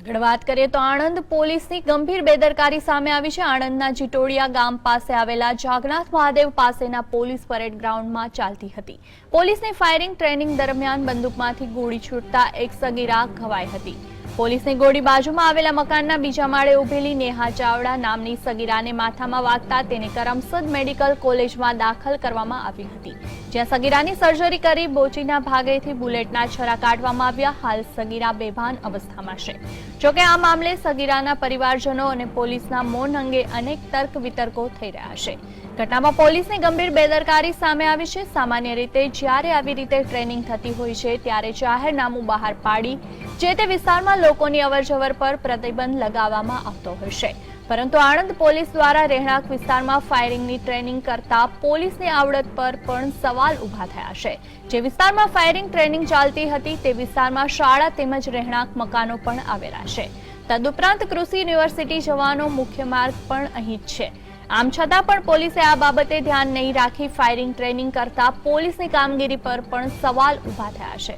આગળ વાત કરીએ તો આણંદ પોલીસની ગંભીર બેદરકારી સામે આવી છે. આણંદના જીટોડિયા ગામ પાસે આવેલા જાગનાથ મહાદેવ પાસેના પોલીસ પરેડ ગ્રાઉન્ડમાં ચાલતી હતી. પોલીસની ફાયરિંગ ટ્રેનિંગ દરમિયાન બંદૂકમાંથી ગોળી છૂટતા એક સગીરા ઘવાઈ હતી. પોલીસની ગોળી બાજુમાં આવેલા મકાનના બીજા માળે ઉભેલી નેહા ચાવડા નામની સગીરાને માથામાં વાગતા તેને કરમસદ મેડિકલ કોલેજમાં દાખલ કરવામાં આવી હતી. જ્યાં સગીરાની સર્જરી કરી બોચીના ભાગેથી બુલેટના છરા કાઢવામાં આવ્યા. હાલ સગીરા બેભાન અવસ્થામાં છે. જોકે આ મામલે સગીરાના પરિવારજનો અને પોલીસના મૌન અંગે અનેક તર્ક વિતર્કો થઈ રહ્યા છે. ઘટનામાં પોલીસની ગંભીર બેદરકારી સામે આવી છે. સામાન્ય રીતે જ્યારે આવી રીતે ટ્રેનિંગ થતી હોય છે, ત્યારે જાહેરનામું બહાર પાડી જે તે વિસ્તારમાં લોકોની અવરજવર પર પ્રતિબંધ લગાવવામાં આવતો હોય છે. પરંતુ આણંદ પોલીસ દ્વારા રહેણાંક વિસ્તારમાં ફાયરિંગની ટ્રેનિંગ કરતા પોલીસની આવડત પર પણ સવાલ ઊભા થયા છે. જે વિસ્તારમાં ફાયરિંગ ટ્રેનિંગ ચાલતી હતી, તે વિસ્તારમાં શાળા તેમજ રહેણાંક મકાનો પણ આવેલા છે. તદુપરાંત કૃષિ યુનિવર્સિટી જવાનો મુખ્ય માર્ગ પણ અહીં જ છે. આમ છતાં પણ પોલીસે આ બાબતે ધ્યાન નહીં રાખી ફાયરિંગ ટ્રેનિંગ કરતા પોલીસની કામગીરી પર પણ સવાલ ઊભા થયા છે.